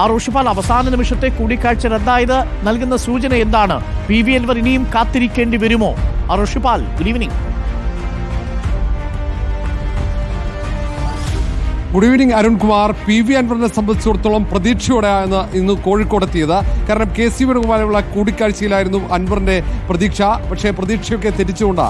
ആ റോഷിപ്പാൽ അവസാന നിമിഷത്തെ കൂടിക്കാഴ്ച റദ്ദായത് നൽകുന്ന സൂചന എന്താണ്? പി വി അൻവർ ഇനിയും കാത്തിരിക്കേണ്ടി വരുമോ? ആ Roshipal good evening good evening Arunkumar P V അൻവറിനെ സംബന്ധിച്ചിടത്തോളം പ്രതീക്ഷയോടെയാണ് ഇന്ന് കോഴിക്കോട് എത്തിയത് കാരണം കെ സി വേണുകുമാരുള്ള കൂടിക്കാഴ്ചയിലായിരുന്നു അൻവറിന്റെ പ്രതീക്ഷ. പക്ഷേ പ്രതീക്ഷയൊക്കെ തെറ്റിച്ചുകൊണ്ട്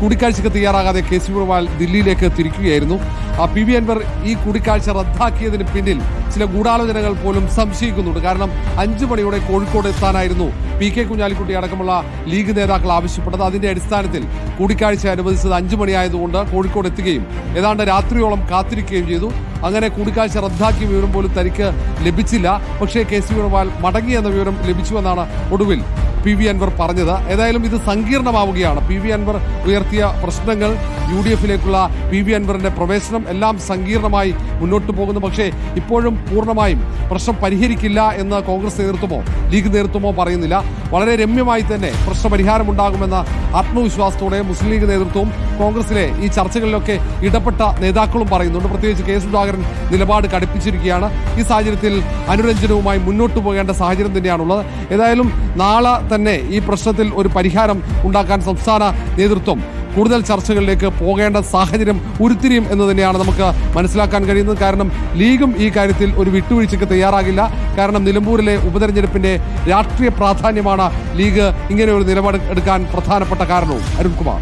കൂടിക്കാഴ്ചയ്ക്ക് തയ്യാറാകാതെ കെ സി വേണുഗോപാൽ ദില്ലിയിലേക്ക് തിരിക്കുകയായിരുന്നു. പി വി അൻവർ ഈ കൂടിക്കാഴ്ച റദ്ദാക്കിയതിന് പിന്നിൽ ചില ഗൂഢാലോചനകൾ പോലും സംശയിക്കുന്നുണ്ട്. കാരണം അഞ്ചു മണിയോടെ കോഴിക്കോട് എത്താനായിരുന്നു പി കെ കുഞ്ഞാലിക്കുട്ടി അടക്കമുള്ള ലീഗ് നേതാക്കൾ ആവശ്യപ്പെട്ടത്. അതിന്റെ അടിസ്ഥാനത്തിൽ കൂടിക്കാഴ്ച അനുവദിച്ചത് അഞ്ചു മണിയായതുകൊണ്ട് കോഴിക്കോട് എത്തുകയും ഏതാണ്ട് രാത്രിയോളം കാത്തിരിക്കുകയും ചെയ്തു. അങ്ങനെ കൂടിക്കാഴ്ച റദ്ദാക്കിയ വിവരം പോലും തനിക്ക് ലഭിച്ചില്ല. പക്ഷേ കെ സി വേണുഗോപാൽ മടങ്ങിയെന്ന വിവരം ലഭിച്ചുവെന്നാണ് ഒടുവിൽ പി വി അൻവർ പറഞ്ഞത്. ഏതായാലും ഇത് സങ്കീർണമാവുകയാണ്. പി വി അൻവർ ഉയർത്തിയ പ്രശ്നങ്ങൾ യു ഡി എഫിലേക്കുള്ള പി വി അൻവറിന്റെ പ്രവേശനം എല്ലാം സങ്കീർണമായി മുന്നോട്ട് പോകുന്നു. പക്ഷേ ഇപ്പോഴും പൂർണമായും പ്രശ്നം പരിഹരിക്കില്ല എന്ന് കോൺഗ്രസ് നേതൃത്വമോ ലീഗ് നേതൃത്വമോ പറയുന്നില്ല. വളരെ രമ്യമായി തന്നെ പ്രശ്നപരിഹാരമുണ്ടാകുമെന്ന ആത്മവിശ്വാസത്തോടെ മുസ്ലിം ലീഗ് നേതൃത്വവും കോൺഗ്രസിലെ ഈ ചർച്ചകളിലൊക്കെ ഇടപെട്ട നേതാക്കളും പറയുന്നുണ്ട്. പ്രത്യേകിച്ച് കെ സുധാകരൻ നിലപാട് കടുപ്പിച്ചിരിക്കുകയാണ്. ഈ സാഹചര്യത്തിൽ അനുരഞ്ജനവുമായി മുന്നോട്ട് പോകേണ്ട സാഹചര്യം തന്നെയാണുള്ളത്. ഏതായാലും നാളെ തന്നെ ഈ പ്രശ്നത്തിൽ ഒരു പരിഹാരം ഉണ്ടാക്കാൻ സംസ്ഥാന നേതൃത്വം കൂടുതൽ ചർച്ചകളിലേക്ക് പോകേണ്ട സാഹചര്യം ഉരുത്തിരിയും എന്ന് തന്നെയാണ് നമുക്ക് മനസ്സിലാക്കാൻ കഴിയുന്നത്. കാരണം ലീഗും ഈ കാര്യത്തിൽ ഒരു വിട്ടുവീഴ്ചയ്ക്ക് തയ്യാറാകില്ല. കാരണം നിലമ്പൂരിലെ ഉപതെരഞ്ഞെടുപ്പിന്റെ രാഷ്ട്രീയ പ്രാധാന്യമാണ് ലീഗ് ഇങ്ങനെ ഒരു നിലപാട് എടുക്കാൻ പ്രധാനപ്പെട്ട കാരണവും. അരുൺകുമാർ.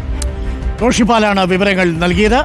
റോഷിപ്പാലാണ് വിവരങ്ങൾ നൽകിയത്.